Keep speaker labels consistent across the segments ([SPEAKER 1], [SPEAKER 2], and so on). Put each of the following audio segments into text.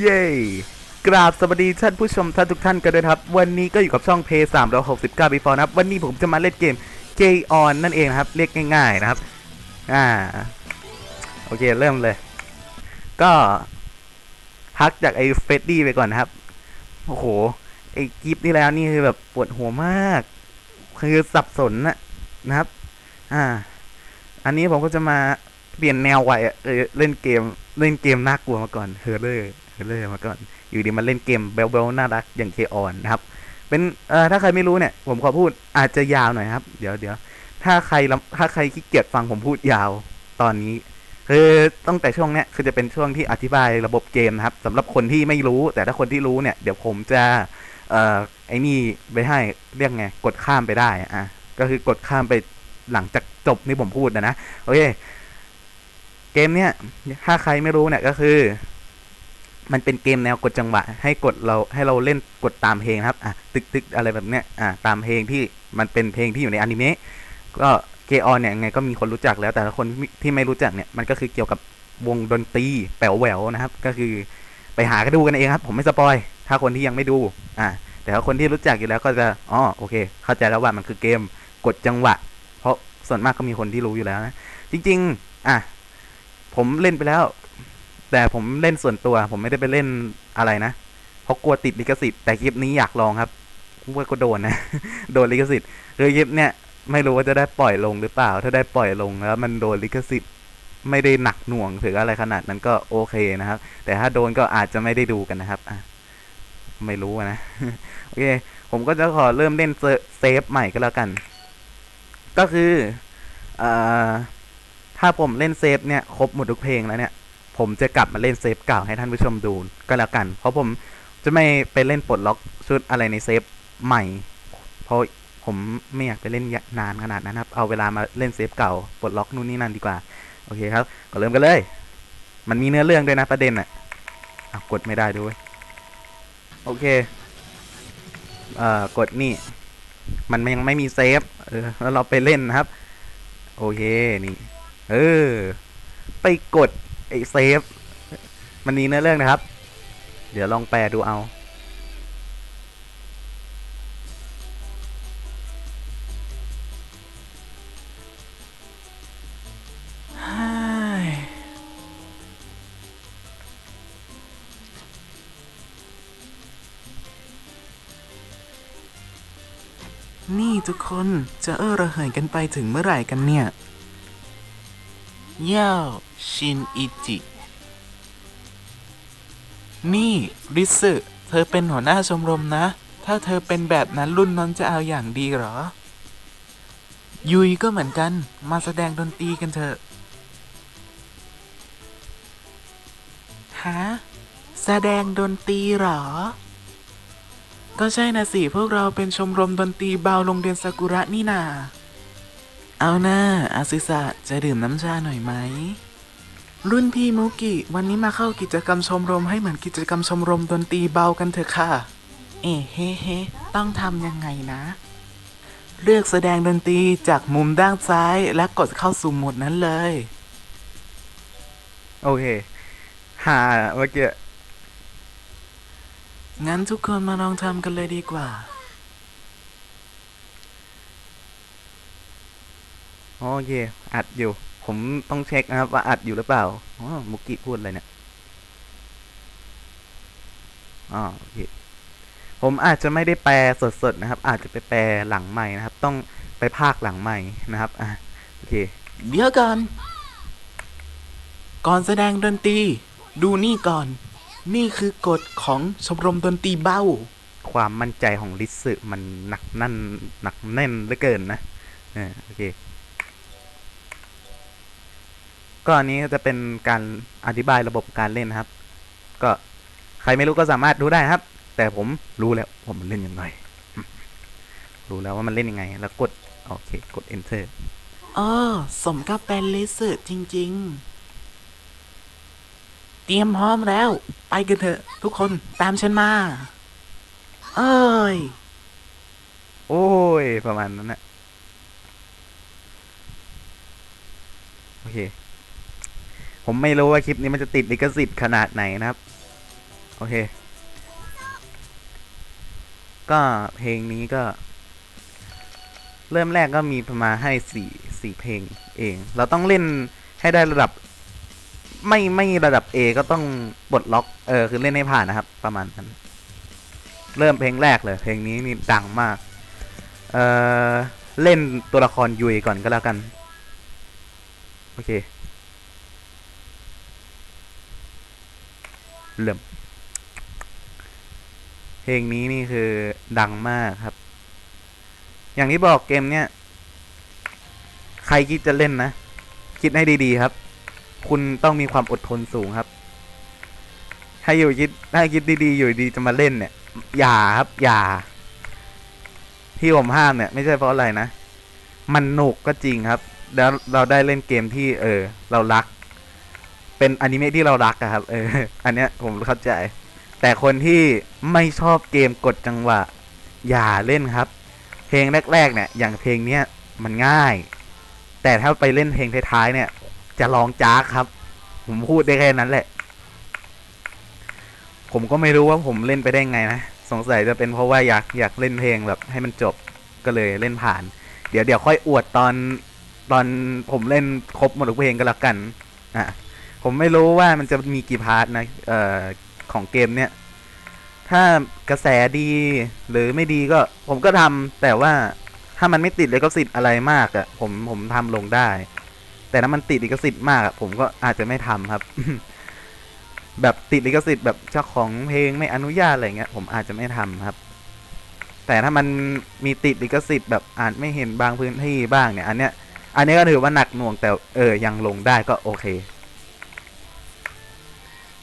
[SPEAKER 1] เย้กราบสวัสดีท่านผู้ชมท่านทุกท่านกันด้วยครับ วันนี้ก็อยู่กับช่อง p 3 6 9 b 4นะครับ วันนี้ผมจะมาเล่นเกม J on นั่นเองนะครับ เรียกง่ายๆนะครับ อ่า โอเคเริ่มเลย ก็พักจากไอ้เฟดดี้ไปก่อนนะครับ โอ้โห ไอ้กิฟนี่แล้วนี่คือแบบปวดหัวมาก คือสับสนนะนะครับ อ่า อันนี้ผมก็จะมาเปลี่ยนแนวไว้เออเล่นเกม เล่นเกมน่ากลัวมาก่อนเฮอร์เลอร์ เฮอร์เลอร์มาก่อน อยู่ดีมาเล่นเกมเบลเบลน่ารักอย่างเคออนนะครับ เป็นเอ่อถ้าใครไม่รู้เนี่ย ผมขอพูดอาจจะยาวหน่อยครับ เดี๋ยวเดี๋ยวถ้าใครถ้าใครขี้เกียจฟังผมพูดยาวตอนนี้คือตั้งแต่ช่วงเนี้ยคือจะเป็นช่วงที่อธิบายระบบเกมนะครับสำหรับคนที่ไม่รู้ แต่ถ้าคนที่รู้เนี่ย เดี๋ยวผมจะ เอ่อไอ้นี่ไปให้เรียกไง กดข้ามไปได้อะก็คือกดข้ามไปหลังจากจบที่ผมพูดนะนะโอเคเกมเนี้ยถ้าใครไม่รู้เนี่ยก็คือ มันเป็นเกมแนวกดจังหวะ ให้กดเราให้เราเล่นกดตามเพลงครับอะตึกตึกอะไรแบบเนี้ยอะตามเพลงที่มันเป็นเพลงที่อยู่ในอนิเมะก็เกออนเนี่ยยังไงก็มีคนรู้จักแล้ว แต่คนที่ไม่รู้จักเนี่ยมันก็คือเกี่ยวกับวงดนตรีแป๋วแหววนะครับ ก็คือไปหากันดูกันเองครับ ผมไม่สปอย ถ้าคนที่ยังไม่ดูอะแต่ถ้าคนที่รู้จักอยู่แล้วก็จะอ๋อโอเค เข้าใจแล้วว่ามันคือเกมกดจังหวะ เพราะส่วนมากก็มีคนที่รู้อยู่แล้วนะจริง ๆ อะผมเล่นไปแล้ว แต่ผมเล่นส่วนตัว ผมไม่ได้ไปเล่นอะไรนะเพราะกลัวติดลิขสิทธิ์แต่คลิปนี้อยากลองครับว่าก็โดนนะ โดนลิขสิทธิ์คือคลิปเนี่ยไม่รู้ว่าจะได้ปล่อยลงหรือเปล่า ถ้าได้ปล่อยลงแล้ว มันโดนลิขสิทธิ์ไม่ได้หนักหน่วงถึงอะไรขนาดนั้นก็โอเคนะครับ แต่ถ้าโดนก็อาจจะไม่ได้ดูกันนะครับอะไม่รู้นะ โอเค ผมก็จะขอเริ่มเล่นเซฟใหม่ก็แล้วกัน ก็คืออ่อถ้าผมเล่นเซฟเนี่ย ครบหมดทุกเพลงแล้วเนี่ย ผมจะกลับมาเล่นเซฟเก่าให้ท่านผู้ชมดูก็แล้วกัน เพราะผมจะไม่ไปเล่นปลดล็อกชุดอะไรในเซฟใหม่ เพราะผมไม่อยากไปเล่นนานขนาดนั้นครับ เอาเวลามาเล่นเซฟเก่าปลดล็อกนู่นนี่นั่นดีกว่า โอเคครับ ก็เริ่มกันเลย มันมีเนื้อเรื่องด้วยนะประเด็นอะอะกดไม่ได้ด้วย โอเค เอ่อ กดนี่ มันยังไม่มีเซฟ เออ แล้วเราไปเล่นนะครับ โอเค นี่ เออ ไปกด ไอ้เซฟ มันมีเนื้อเรื่องนะครับ เดี๋ยวลองแปลดูเอา
[SPEAKER 2] นี่ทุกคนจะเออระเหยกันไปถึงเมื่อไหร่กันเนี่ย ย่าชินอิจิ นี่ริสึเธอเป็นหัวหน้าชมรมนะ ถ้าเธอเป็นแบบนั้นรุ่นน้องจะเอาอย่างดีหรอ ยุยก็เหมือนกัน มาแสดงดนตรีกันเถอะฮะแสดงดนตรีหรอ ก็ใช่นะสิ พวกเราเป็นชมรมดนตรีเบาโรงเรียนซากุระนี่นา เอาหน้าอาซิสะจะดื่มน้ำชาหน่อยไหม รุ่นพี่มุกิวันนี้มาเข้ากิจกรรมชมรมให้เหมือนกิจกรรมชมรมดนตรีเบากันเถอะค่ะ เอ๊ะเฮ้เฮ้ต้องทำยังไงนะ เลือกแสดงดนตรีจากมุมด้านซ้ายและกดเข้าสู่โหมดนั้นเลย
[SPEAKER 1] โอเคหาเมื่อกี้
[SPEAKER 2] งั้นทุกคนมาลองทำกันเลยดีกว่า
[SPEAKER 1] โอเค อัดอยู่ ผมต้องเช็คนะครับว่าอัดอยู่หรือเปล่า อ๋อ มุกิพูดอะไรเนี่ย อ๋อ โอเค ผมอาจจะไม่ได้แปลสดๆนะครับ อาจจะไปแปลหลังใหม่นะครับ ต้องไปภาคหลังใหม่นะครับ อะ โอเค
[SPEAKER 2] เดี๋ยวก่อน ก่อนแสดงดนตรี ดูนี่ก่อน นี่คือกฎของชมรมดนตรีเบ้า
[SPEAKER 1] ความมั่นใจของลิสซึมันหนักนั่นหนักแน่นเหลือเกินนะเออโอเค ก็อันนี้ก็จะเป็นการอธิบายระบบการเล่นนะครับ ก็ใครไม่รู้ก็สามารถดูได้ครับ แต่ผมรู้แล้วว่ามันเล่นยังไงอืมรู้แล้วว่ามันเล่นยังไง แล้วกดโอเคกด enter
[SPEAKER 2] อ๋อสมกับเป็นลิสจริง ๆ เตรียมพร้อมแล้ว ไปกันเถอะ ทุกคนตามฉันมา เอ้ย
[SPEAKER 1] โอ้ย ประมาณนั้นนะโอเค ผมไม่รู้ว่าคลิปนี้มันจะติดลิขสิทธิ์ขนาดไหนนะครับ โอเค ก็เพลงนี้ก็ เริ่มแรกก็มีประมาณให้สี่สี่เพลงเอง เราต้องเล่นให้ได้ระดับ ไม่ไม่ระดับ A ก็ต้องปลดล็อก เออคือเล่นให้ผ่านนะครับ ประมาณนั้น เริ่มเพลงแรกเลย เพลงนี้นี่ดังมาก เออเล่นตัวละครยุยก่อนก็แล้วกัน โอเค เริ่มเพลงนี้นี่คือดังมากครับ อย่างที่บอกเกมเนี้ยใครคิดจะเล่นนะ คิดให้ดีๆครับ คุณต้องมีความอดทนสูงครับ ถ้าอยู่คิดถ้าคิดดีๆอยู่ดีจะมาเล่นเนี่ย อย่าครับ อย่า ที่ผมห้ามเนี่ย ไม่ใช่เพราะอะไรนะ มันหนุกก็จริงครับ แล้วเราได้เล่นเกมที่เออ เรารัก เป็นอนิเมะที่เรารักอะครับ เออ อันเนี้ยผมเข้าใจ แต่คนที่ไม่ชอบเกมกดจังหวะ อย่าเล่นครับ เพลงแรก ๆ เนี่ย อย่างเพลงเนี้ยมันง่าย แต่ถ้าไปเล่นเพลงท้ายๆเนี่ย จะร้องจ้าครับ ผมพูดได้แค่นั้นแหละ ผมก็ไม่รู้ว่าผมเล่นไปได้ไงนะ สงสัยจะเป็นเพราะว่าอยากอยากเล่นเพลงแบบให้มันจบก็เลยเล่นผ่าน เดี๋ยวเดี๋ยวค่อยอวดตอนตอนผมเล่นครบหมดทุกเพลงก็แล้วกัน อะ ผมไม่รู้ว่ามันจะมีกี่พาร์ทนะเอ่อของเกมเนี้ยถ้ากระแสดีหรือไม่ดีก็ ผมก็ทำแต่ว่าถ้ามันไม่ติดลิขสิทธิ์อะไรมากอะ่ะ ผมผมทำลงได้ แต่ถ้ามันติดลิขสิทธิ์มากอะผมก็อาจจะไม่ทำครับ แบบติดลิขสิทธิ์แบบเจ้าของเพลงไม่อนุญาตอะไรเงี้ยผมอาจจะไม่ทำครับ แต่ถ้ามันมีติดลิขสิทธิ์แบบอาจไม่เห็นบางพื้นที่บ้างเนี่ย อันเนี้ย อันนี้ก็ถือว่าหนักหน่วงแต่เออยังลงได้ก็โอเค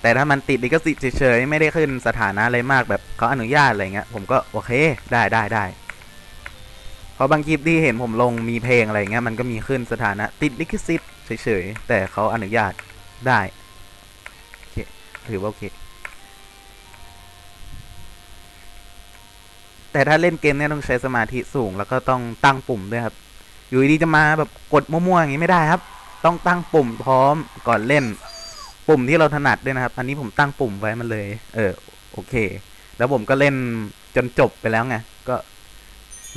[SPEAKER 1] แต่ถ้ามันติดลิขสิทธิ์เฉยๆไม่ได้ขึ้นสถานะอะไรมากแบบเขาอนุญาตอะไรเงี้ยผมก็โอเคได้ได้ได้เพราะบางคลิปที่เห็นผมลงมีเพลงอะไรเงี้ยมันก็มีขึ้นสถานะติดลิขสิทธิ์เฉยๆแต่เขาอนุญาตได้โอเคถือว่าโอเค แต่ถ้าเล่นเกมเนี่ยต้องใช้สมาธิสูง แล้วก็ต้องตั้งปุ่มด้วยครับ อยู่ดีจะมาแบบกดมั่วๆอย่างนี้ไม่ได้ครับ ต้องตั้งปุ่มพร้อมก่อนเล่น ปุ่มที่เราถนัดด้วยนะครับ อันนี้ผมตั้งปุ่มไว้มันเลย เออ โอเค แล้วผมก็เล่นจนจบไปแล้วไง ก็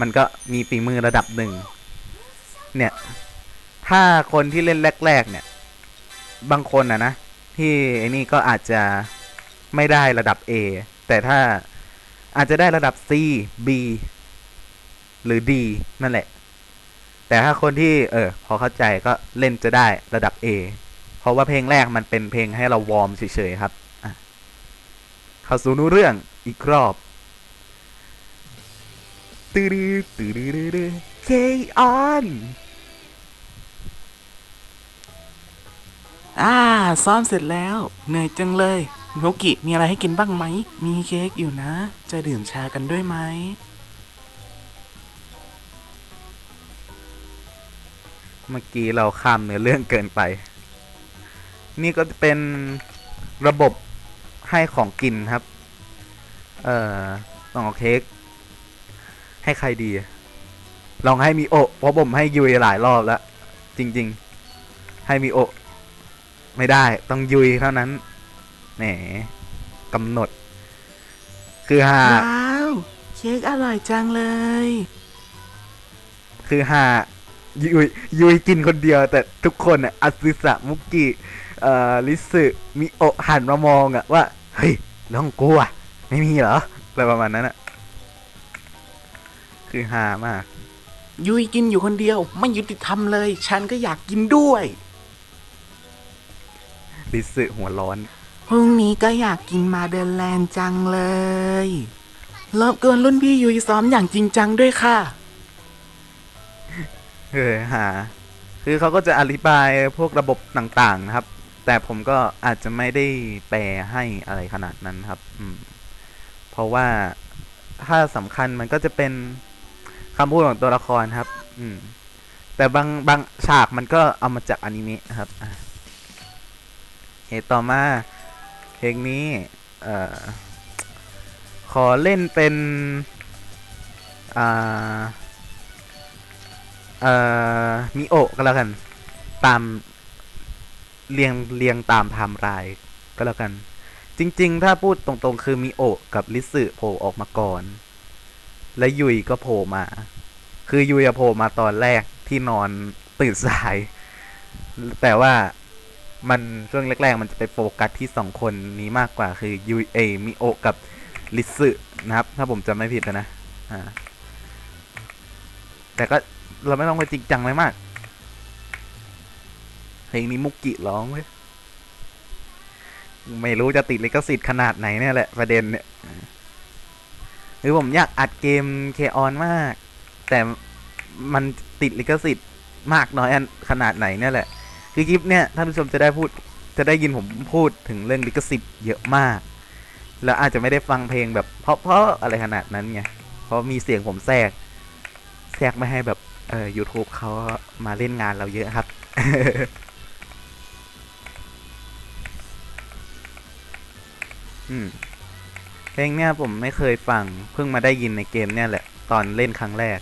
[SPEAKER 1] มันก็มีฝีมือระดับหนึ่ง เนี่ย ถ้าคนที่เล่นแรก ๆ เนี่ย บางคนอะนะ ที่ไอ้นี่ก็อาจจะไม่ได้ระดับ A แต่ถ้าอาจจะได้ระดับ C B หรือ D นั่นแหละ แต่ถ้าคนที่ เออ พอเข้าใจก็เล่นจะได้ระดับ A เพราะว่าเพลงแรกมันเป็นเพลงให้เราวอร์มเฉยๆครับอะเข้าสู่นู้เรื่องอีกรอบตื้อดื้อตื้อดื้อดื้อดื้อเคออน
[SPEAKER 2] อ่าซ้อมเสร็จแล้ว เหนื่อยจังเลยโนกิมีอะไรให้กินบ้างไหม มีเค้กอยู่นะ จะดื่มชากันด้วยไหม
[SPEAKER 1] เมื่อกี้เราข้ามเนื้อเรื่องเกินไป นี่ก็จะเป็นระบบให้ของกินครับ เอ่อต้องเอาเค้กให้ใครดี ลองให้มีโอะเพราะผมให้ยุยหลายรอบแล้ว จริง ๆ ให้มีโอะไม่ได้ต้องยุยเท่านั้นแหมกำหนด คือหา
[SPEAKER 2] ว้าวเค้กอร่อยจังเลย
[SPEAKER 1] คือหายุยยุยกินคนเดียว แต่ทุกคนอะอัซึสะมุกิ เอ่อลิสึมิโอะหันมามองอะว่า เฮ้ยแล้วของกูอะไม่มีเหรออะไรประมาณนั้นอะคือหามาก
[SPEAKER 2] ยุยกินอยู่คนเดียว ไม่ยุติธรรมเลย ฉันก็อยากกินด้วย
[SPEAKER 1] ลิสึหัวร้อน
[SPEAKER 2] พรุ่งนี้ก็อยากกินมาเดนแลนด์จังเลยรบกวนรุ่นพี่ยุยซ้อมอย่างจริงจังด้วยค่ะ
[SPEAKER 1] เออหา คือเขาก็จะอธิบายพวกระบบต่างๆนะครับ แต่ผมก็อาจจะไม่ได้แปลให้อะไรขนาดนั้นครับ อืม เพราะว่าถ้าสำคัญมันก็จะเป็นคำพูดของตัวละครครับ อืม แต่บางบางฉากมันก็เอามาจากอนิเมะครับอะโอเคต่อมาเพลงนี้เอ่อขอเล่นเป็นอ่าเอ่อมิโอก็แล้วกัน ตาม เรียงเรียงตามไทม์ไลน์ก็แล้วกัน จริง ๆ ถ้าพูดตรงๆ คือมีโอะกับลิสึโผล่ออกมาก่อน และยุยก็โผล่มา คือยุยอะโผล่มาตอนแรกที่นอนตื่นสาย แต่ว่ามันช่วงแรก ๆ มันจะไปโฟกัสที่สองคนนี้มากกว่าคือยุยเอมิโอกับลิสึนะครับ ถ้าผมจำไม่ผิดนะนะ อ่า แต่ก็เราไม่ต้องไปจริงจังเลยมาก เพลงนี้มุกกิร้องเว้ยไม่รู้จะติดลิขสิทธิ์ขนาดไหนเนี่ยแหละประเด็นเนี่ยหรือผมอยากอัดเกมเคออนมาก แต่มันติดลิขสิทธิ์มากน้อยขนาดไหนเนี่ยแหละ คือคลิปเนี่ยท่านผู้ชมจะได้พูดจะได้ยินผมพูดถึงเรื่องลิขสิทธิ์เยอะมาก แล้วอาจจะไม่ได้ฟังเพลงแบบเพราะๆอะไรขนาดนั้นไงเพราะมีเสียงผมแทรก แทรกไม่ให้แบบเออ YouTube เขามาเล่นงานเราเยอะครับ อืม เพลงเนี้ยผมไม่เคยฟัง เพิ่งมาได้ยินในเกมเนี่ยแหละ ตอนเล่นครั้งแรก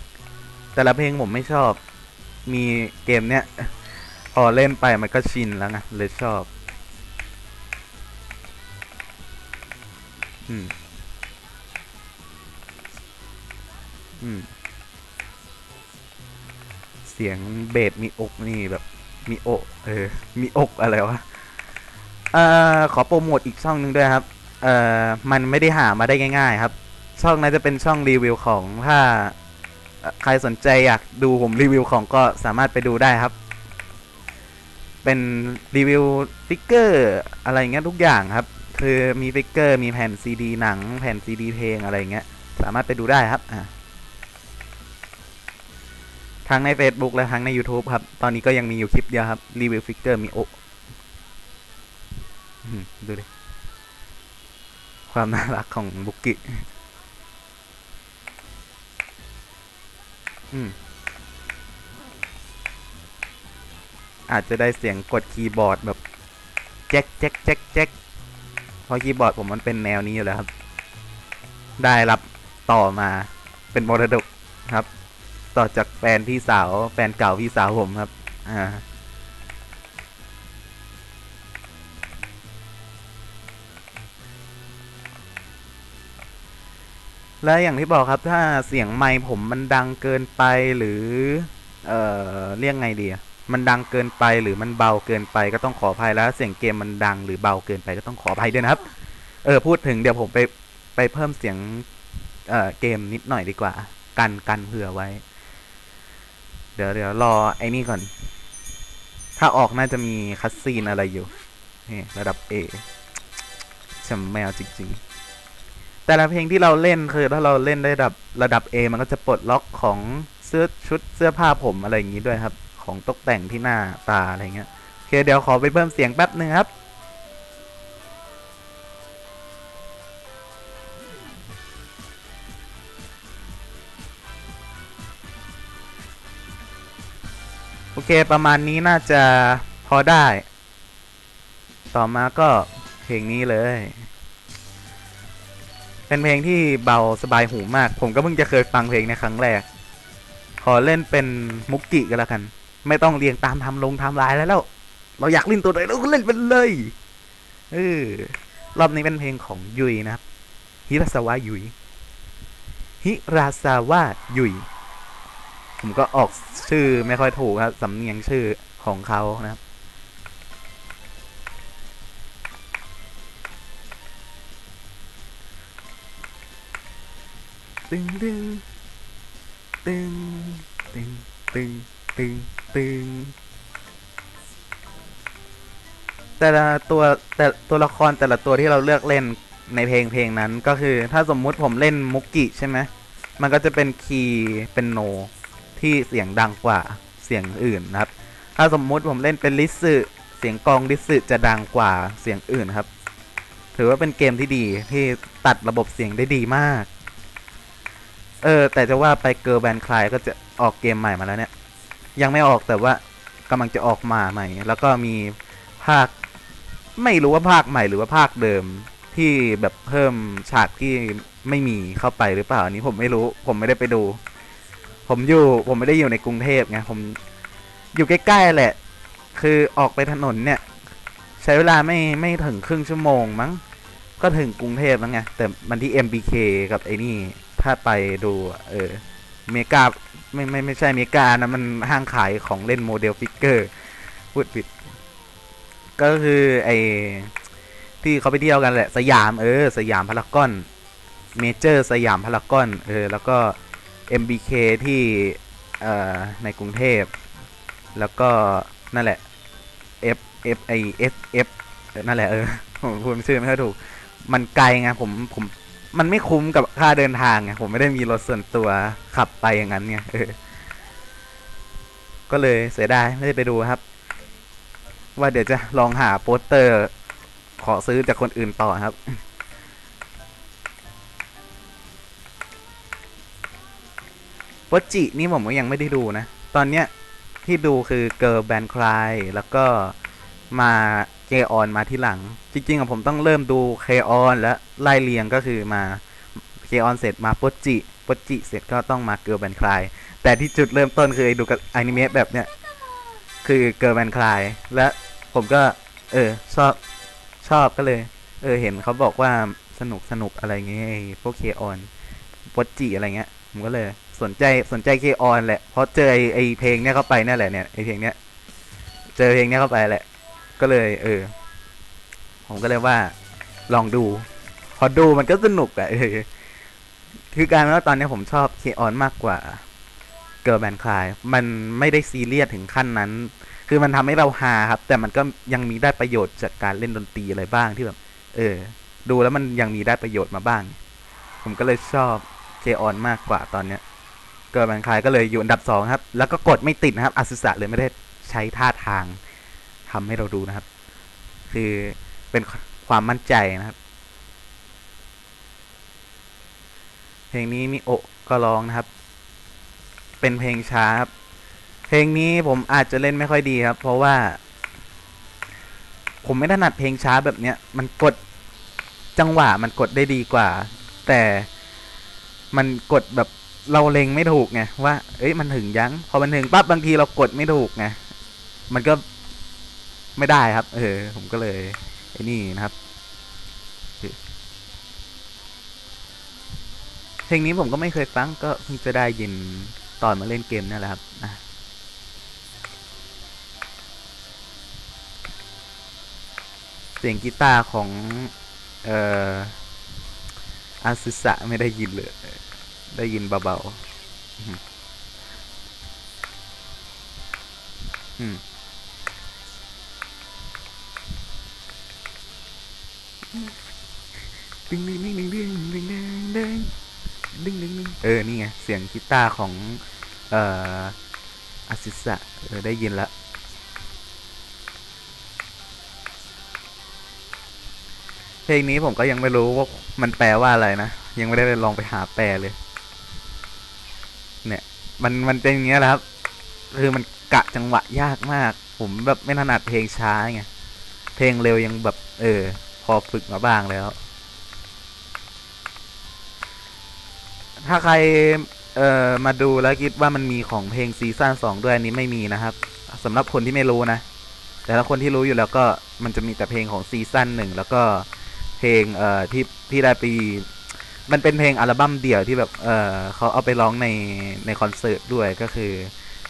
[SPEAKER 1] แต่ละเพลงผมไม่ชอบ มีเกมเนี้ย พอเล่นไปมันก็ชินแล้วไงเลยชอบ อืม อืม เสียงเบสมีอกนี่แบบมีอกเออ มีอกอะไรวะ เอ่อ ขอโปรโมทอีกช่องหนึ่งด้วยครับ เอ่อมันไม่ได้หามาได้ง่าย ๆ ครับ ช่องนั้นจะเป็นช่องรีวิวของถ้าใครสนใจอยากดูผมรีวิวของก็สามารถไปดูได้ครับ เป็นรีวิวฟิกเกอร์อะไรเงี้ยทุกอย่างครับ คือมีฟิกเกอร์มีแผ่นซีดีหนัง แผ่นซีดีเพลงอะไรเงี้ย สามารถไปดูได้ครับอ่าทั้งใน Facebook และทั้งใน YouTube ครับ ตอนนี้ก็ยังมีอยู่คลิปเดียวครับ รีวิวฟิกเกอร์มีโอดูดิ ความน่ารักของบุกกิอืมอาจจะได้เสียงกดคีย์บอร์ดแบบแจ๊กแจ๊กแจ๊กแจ๊กเพราะคีย์บอร์ดผมมันเป็นแนวนี้อยู่แล้วครับ ได้รับต่อมาเป็นมรดกครับ ต่อจากแฟนพี่สาว แฟนเก่าพี่สาวผมครับ อ่า และอย่างที่บอกครับถ้าเสียงไมค์ผมมันดังเกินไปหรือ เอ่อเรียกไงดีอะมันดังเกินไปหรือมันเบาเกินไปก็ต้องขออภัยแล้ว เสียงเกมมันดังหรือเบาเกินไปก็ต้องขออภัยด้วยนะครับ เออพูดถึงเดี๋ยวผมไปไปเพิ่มเสียงเอ่อเกมนิดหน่อยดีกว่า กันกันเผื่อไว้ เดี๋ยวเดี๋ยวรอไอ้นี่ก่อน ถ้าออกน่าจะมีคัสซีนอะไรอยู่นี่ระดับ A ช่ำแมวจริง ๆ แต่ละเพลงที่เราเล่นคือถ้าเราเล่นได้ระดับระดับ A มันก็จะปลดล็อกของเสื้อชุดเสื้อผ้าผมอะไรอย่างนี้ด้วยครับ ของตกแต่งที่หน้าตาอะไรเงี้ยโอเคเดี๋ยวขอไปเพิ่มเสียงแป๊บหนึ่งครับโอเคประมาณนี้น่าจะพอได้ ต่อมาก็เพลงนี้เลย เป็นเพลงที่เบาสบายหูมาก ผมก็เพิ่งจะเคยฟังเพลงในครั้งแรก ขอเล่นเป็นมุกกิก็แล้วกัน ไม่ต้องเรียงตามทำลงทำลายแล้ว เราอยากเล่นตัวไหนเราก็เล่นไปเลยเออรอบนี้เป็นเพลงของยุยนะครับ ฮิราซาวะยุย ฮิราซาวะยุย ผมก็ออกชื่อไม่ค่อยถูกครับ สำเนียงชื่อของเขานะครับ ตึงตึงตึงตึงตึงตึงตึงแต่ละตัวแต่ตัวละครแต่ละตัวที่เราเลือกเล่นในเพลงเพลงนั้นก็คือถ้าสมมุติผมเล่นมุกกิใช่ไหมมันก็จะเป็นคีย์เป็นโน ที่เสียงดังกว่าเสียงอื่นนะครับ ถ้าสมมุติผมเล่นเป็นลิสึเสียงกองลิสึจะดังกว่าเสียงอื่นครับ ถือว่าเป็นเกมที่ดีที่ตัดระบบเสียงได้ดีมาก เออ แต่จะว่าไปเกิร์แบนคลายก็จะออกเกมใหม่มาแล้วเนี่ย ยังไม่ออกแต่ว่ากำลังจะออกมาใหม่ แล้วก็มีภาค ไม่รู้ว่าภาคใหม่หรือว่าภาคเดิมที่แบบเพิ่มฉากที่ไม่มีเข้าไปหรือเปล่าอันนี้ผมไม่รู้ ผมไม่ได้ไปดู ผมอยู่ผมไม่ได้อยู่ในกรุงเทพไงผมอยู่ใกล้ๆแหละ คือออกไปถนนเนี่ย ใช้เวลาไม่ไม่ถึงครึ่งชั่วโมงมั้ง ก็ถึงกรุงเทพแล้วไงแต่มันที่ MBK กับไอ้นี่ ถ้าไปดู เออ เมกาไม่ไม่ไม่ใช่เมกานะมันห้างขายของเล่นโมเดลฟิกเกอร์พูดผิด ก็คือไอที่เขาไปเที่ยวกันแหละ สยามเออ สยามพารากอนเมเจอร์สยามพารากอนเออ แล้วก็ MBK ที่เอ่อในกรุงเทพ แล้วก็นั่นแหละ F F I S F นั่นแหละเออผมพูดชื่อไม่ค่อยถูก มันไกลไงผมผม มันไม่คุ้มกับค่าเดินทางไงผมไม่ได้มีรถส่วนตัวขับไปอย่างนั้นไงเออก็เลยเสียดายไม่ได้ไปดูครับ ว่าเดี๋ยวจะลองหาโปสเตอร์ ขอซื้อจากคนอื่นต่อครับวจินี่ผมก็ยังไม่ได้ดูนะ ตอนเนี้ยที่ดูคือเกิร์ลแบนคลายแล้วก็มา เกออนมาที่หลัง จริงๆอะผมต้องเริ่มดูเคออนและไล่เรียงก็คือมาเคออนเสร็จมาปจิปจิเสร็จก็ต้องมาเกิร์ลแบนคลายแต่ที่จุดเริ่มต้นคือไอ้ดูกับอนิเมะแบบเนี้ยคือเกิร์ลแบนคลายและผมก็ เออ ชอบชอบก็เลย เออ เห็นเขาบอกว่าสนุกสนุกอะไรเงี้ยพวกเคออนปจิอะไรเงี้ย ผมก็เลยสนใจสนใจเคออนแหละเพราะเจอไอไอเพลงเนี้ยเข้าไปเนี่ยแหละเนี่ยไอเพลงเนี้ยเจอเพลงเนี้ยเข้าไปแหละ ก็เลย เออ ผมก็เลยว่า ลองดู พอดูมันก็สนุกอะเออคือการว่าตอนนี้ผมชอบเคออนมากกว่าเกิร์ลแบนคลายมันไม่ได้ซีเรียสถึงขั้นนั้น คือมันทำให้เราฮาครับ แต่มันก็ยังมีได้ประโยชน์จากการเล่นดนตรีอะไรบ้างที่แบบ เออ ดูแล้วมันยังมีได้ประโยชน์มาบ้าง ผมก็เลยชอบเคออนมากกว่าตอนเนี้ยเกิร์ลแบนคลายก็เลยอยู่อันดับสองครับ แล้วก็กดไม่ติดนะครับอาสุสะเลยไม่ได้ใช้ท่าทาง ทำให้เราดูนะครับ คือเป็นความมั่นใจนะครับ เพลงนี้มิโอะก็ร้องนะครับ เป็นเพลงช้าครับ เพลงนี้ผมอาจจะเล่นไม่ค่อยดีครับ เพราะว่า ผมไม่ถนัดเพลงช้าแบบเนี้ย มันกดจังหวะมันกดได้ดีกว่า แต่มันกดแบบเราเล็งไม่ถูกไงว่า เอ้ยมันถึงยัง พอมันถึงปั๊บบางทีเรากดไม่ถูกไง มันก็ ไม่ได้ครับ เออ ผมก็เลยไอ้นี่นะครับเพลงนี้ผมก็ไม่เคยฟังก็เพิ่งจะได้ยินตอนมาเล่นเกมนั่นแหละครับอะเสียงกีตาร์ของ เอ่ออาซึสะไม่ได้ยินเลย ได้ยินเบาๆอืม ดึงดึงดึงดึงดึงดึงดึงดึงดึงดึงดึงเออ นี่ไง เสียงกีตาร์ของ เอ่ออาซิสะเออ ได้ยินละเพลงนี้ผมก็ยังไม่รู้ว่ามันแปลว่าอะไรนะ ยังไม่ได้ไปลองไปหาแปลเลย เนี่ย มันมันเป็นอย่างเงี้ยแหละครับ คือมันกะจังหวะยากมาก ผมแบบไม่ถนัดเพลงช้าไง เพลงเร็วยังแบบ เออ อฝึกมาบ้างแล้ว ถ้าใครเอ่อมาดูแล้วคิดว่ามันมีของเพลงซีซั่นสองด้วยอันนี้ไม่มีนะครับสำหรับคนที่ไม่รู้นะ แต่ถ้าคนที่รู้อยู่แล้วก็มันจะมีแต่เพลงของซีซั่นหนึ่งแล้วก็เพลงเอ่อที่ที่ได้ไปมันเป็นเพลงอัลบั้มเดี่ยวที่แบบ เออเขาเอาไปร้องในในคอนเสิร์ตด้วยก็คือ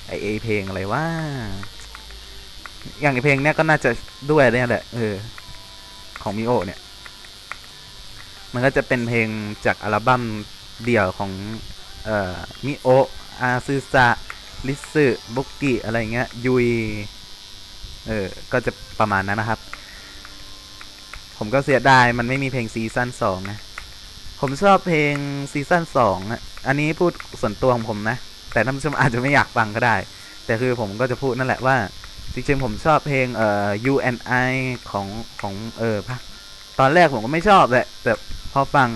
[SPEAKER 1] ไอไอเพลงอะไรว่า อย่างไอเพลงเนี้ยก็น่าจะด้วยเนี่ยแหละ เออ ของมิโอเนี่ย มันก็จะเป็นเพลงจากอัลบั้มเดี่ยวของเอ่อมิโออาซึสะลิสึบุกิอะไรเงี้ยยุยเออก็จะประมาณนั้นนะครับ ผมก็เสียดายมันไม่มีเพลงซีซั่นสองนะ ผมชอบเพลงซีซั่นสองอะอันนี้พูดส่วนตัวของผมนะ แต่ท่านผู้ชมอาจจะไม่อยากฟังก็ได้ แต่คือผมก็จะพูดนั่นแหละว่า จริงๆผมชอบเพลงเอ่อ U and I ของของเออพะตอนแรกผมก็ไม่ชอบแหละแต่พอฟัง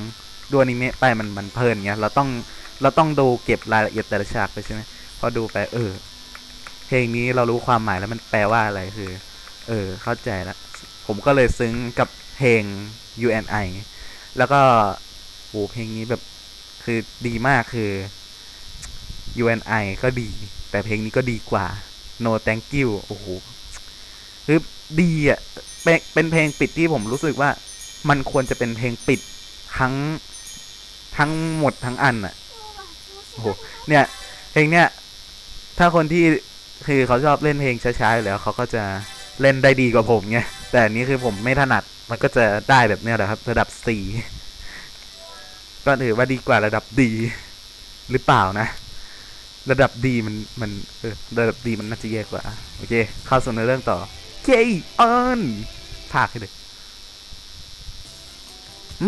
[SPEAKER 1] ดูอนิเมะไปมันมันเพลินเงี้ยเราต้องเราต้องดูเก็บรายละเอียดแต่ละฉากไปใช่ไหมพอดูไปเออ เพลงนี้เรารู้ความหมายแล้วมันแปลว่าอะไรคือ เออ เข้าใจแล้วผมก็เลยซึ้งกับเพลง U and I แล้วก็โหเพลงนี้แบบคือดีมากคือ U and I ก็ดี แต่เพลงนี้ก็ดีกว่า No Thank You โอ้โหคือดีอะเป็นเป็นเพลงปิดที่ผมรู้สึกว่า มันควรจะเป็นเพลงปิดทั้งทั้งหมดทั้งอันอะโอ้โหเนี่ยเพลงเนี้ยถ้าคนที่คือเขาชอบเล่นเพลงช้าๆอยู่แล้วเขาก็จะเล่นได้ดีกว่าผมไงแต่นี้คือผมไม่ถนัดมันก็จะได้แบบเนี้ยแหละครับ ระดับ C ก็ถือว่าดีกว่าระดับดีหรือเปล่านะ ระดับดีมันมันเออระดับดีมันน่าจะแย่กว่า โอเค เข้าสู่ในเรื่องต่อ K on ภาคให้เลย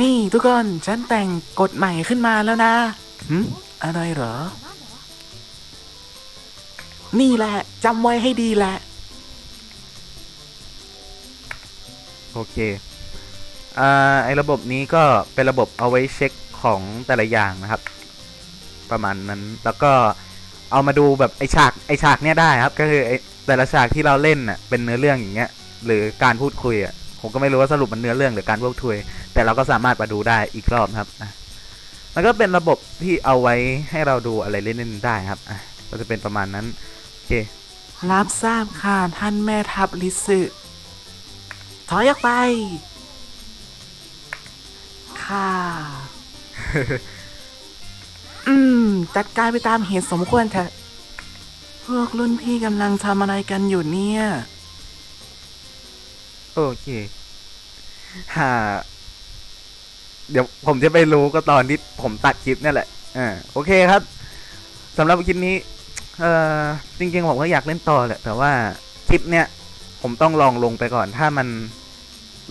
[SPEAKER 2] นี่ทุกคน ฉันแต่งกฎใหม่ขึ้นมาแล้วนะ
[SPEAKER 1] หึ
[SPEAKER 2] อะไรเหรอ นี่แหละจำไว้ให้ดีแหละ
[SPEAKER 1] โอเคอ่าไอระบบนี้ก็เป็นระบบเอาไว้เช็คของแต่ละอย่างนะครับ ประมาณนั้นแล้วก็ เอามาดูแบบไอฉากไอฉากเนี้ยได้ครับ ก็คือไอแต่ละฉากที่เราเล่นน่ะเป็นเนื้อเรื่องอย่างเงี้ย หรือการพูดคุยอะผมก็ไม่รู้ว่าสรุปมันเนื้อเรื่องหรือการพูดคุย แต่เราก็สามารถมาดูได้อีกรอบนะครับอะมันก็เป็นระบบที่เอาไว้ให้เราดูอะไรเล่นๆได้ครับอะก็จะเป็นประมาณนั้นโอเค
[SPEAKER 2] รับทราบค่ะท่านแม่ทัพลิสึถอยออกไปค่ะอืม จัดการไปตามเหตุสมควรเถอะ พวกรุ่นพี่กำลังทำอะไรกันอยู่เนี่ย
[SPEAKER 1] โอเคฮาเดี๋ยวผมจะไปรู้ก็ตอนที่ผมตัดคลิปเนี่ยแหละ อ่า โอเคครับสำหรับคลิปนี้ เอ่อ จริงๆผมก็อยากเล่นต่อแหละ แต่ว่าคลิปเนี้ยผมต้องลองลงไปก่อน ถ้ามัน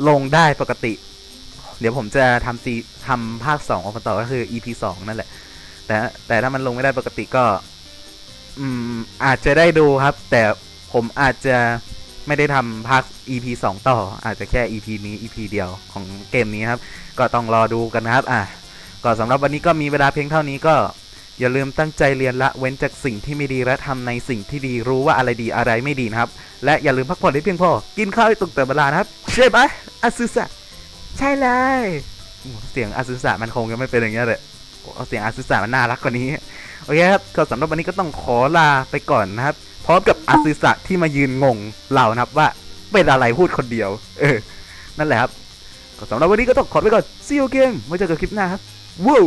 [SPEAKER 1] ลงได้ปกติ เดี๋ยวผมจะทำซีทำภาคสองออกมาต่อก็คือ EP สองนั่นแหละ แต่แต่ถ้ามันลงไม่ได้ปกติก็ อืม อาจจะได้ดูครับ แต่ผมอาจจะไม่ได้ทำภาค EP 2 ต่อ อาจจะแค่ EP นี้ EP เดียวของเกมนี้ครับ ก็ต้องรอดูกันนะครับ อะก็สำหรับวันนี้ก็มีเวลาเพียงเท่านี้ก็อย่าลืมตั้งใจเรียนละเว้นจากสิ่งที่ไม่ดีและทำในสิ่งที่ดีรู้ว่าอะไรดีอะไรไม่ดีนะครับ และอย่าลืมพักผ่อนให้เพียงพอ กินข้าวให้ตรงแต่เวลานะครับ ใช่ไหมอาซึสะใช่เลย เสียงอาซึสะมันคงจะไม่เป็นอย่างเงี้เลย เอาเสียงอาซึสะมันน่ารักกว่านี้โอเคครับก็สำหรับวันนี้ก็ต้องขอลาไปก่อนนะครับ พร้อมกับอาซึสะที่มายืนงงเรานะครับว่าเป็นอะไรพูดคนเดียว เออ นั่นแหละครับก็สำหรับวันนี้ก็ต้องขอไปก่อน see you again ไว้เจอกันคลิปหน้าครับว้าว